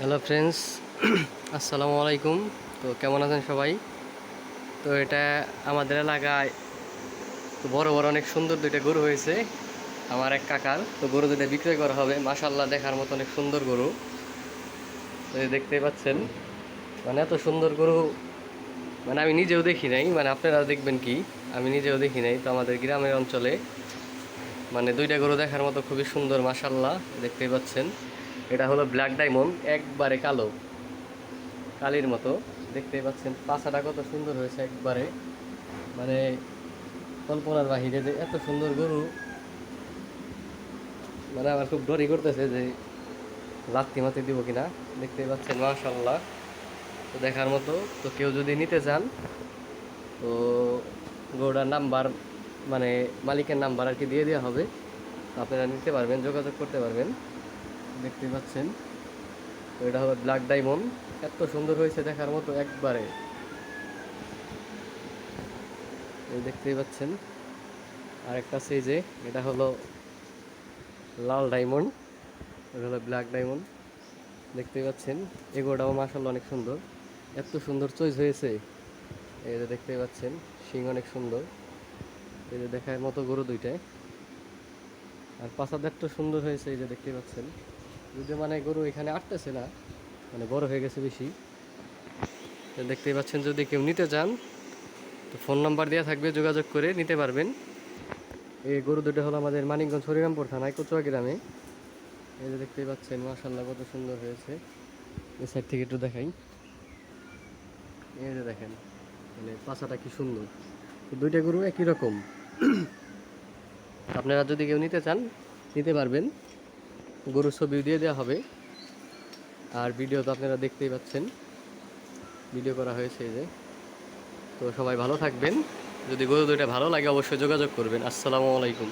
Hello friends আসসালামু আলাইকুম তো কেমন আছেন সবাই? তো এটা আমাদের এলাকায় তো বড় বড় অনেক সুন্দর দুইটা গরু হয়েছে। আমার এক কাকার। তো গরু দুইটা বিক্রয় করা হবে। মাশাল্লাহ দেখার মতো অনেক সুন্দর গরু। তো এই দেখতেই পাচ্ছেন মানে এত সুন্দর গরু মানে আমি নিজেও দেখি নাই। মানে আপনারা দেখবেন কি? আমি নিজেও দেখি নাই। তো আমাদের গ্রামের অঞ্চলে মানে দুইটা গরু দেখার মতো খুবই সুন্দর মাশাল্লাহ দেখতেই পাচ্ছেন। এটা হলো ব্ল্যাক ডায়মন্ড একবারে কালো। কালির মতো। দেখতেই পাচ্ছেন, পাছাটা কত সুন্দর হয়েছে একবারে। মানে কল্পনার বাহিরে যে এত সুন্দর গরু। মানে আমার খুব ডরি করতেছে যে লাত্তি মাতি দিব কিনা। দেখতেই পাচ্ছেন মাশাল্লাহ তো দেখার মতো, তো কেউ যদি নিতে চান, তো গরুটার নাম্বার মানে মালিকের নাম্বার আর কি দিয়ে দেওয়া হবে। আপনারা নিতে পারবেন, যোগাযোগ করতে পারবেন। দেখতে পাচ্ছেন। তো এটা হলো ব্ল্যাক ডায়মন্ড এত সুন্দর হয়েছে দেখার মতো একবারে। এই দেখতেই পাচ্ছেন। আর একটা আছে যে এটা হলো লাল ডায়মন্ড এটা হলো ব্ল্যাক ডায়মন্ড দেখতেই পাচ্ছেন, এগোটাও মাসাল্লাহ অনেক সুন্দর। এত সুন্দর চয়েস হয়েছে। এই যে দেখতেই পাচ্ছেন, শিং অনেক সুন্দর। এই যে দেখার মতো গরু দুইটায়। আর পাশাদ একটু সুন্দর হয়েছে, এই যে দেখতেই পাচ্ছেন। যদি মানে গরু এখানে আটতেছে না মানে বড় হয়ে গেছে বেশি। দেখতেই পাচ্ছেন, যদি কেউ নিতে চান, তো ফোন নাম্বার দেওয়া থাকবে, যোগাযোগ করে নিতে পারবেন। এই গরু দুটো হলো আমাদের মানিকগঞ্জ হরিরামপুর থানায় কচুয়া গ্রামে। এই যে দেখতেই পাচ্ছেন মাশাল্লাহ কত সুন্দর হয়েছে। এই সাইড থেকে একটু দেখাই। এই যে দেখেন মানে পাশাটা কি সুন্দর। তো দুইটা গরু একই রকম। আপনারা যদি কেউ নিতে চান, নিতে পারবেন। গরুর ছবি দিয়ে দেওয়া হবে। আর ভিডিও তো আপনারা দেখতেই পাচ্ছেন। ভিডিও করা হয়েছে এই যে। তো সবাই ভালো থাকবেন। যদি গরু দুইটা ভালো লাগে অবশ্যই যোগাযোগ করবেন। আসসালামু আলাইকুম।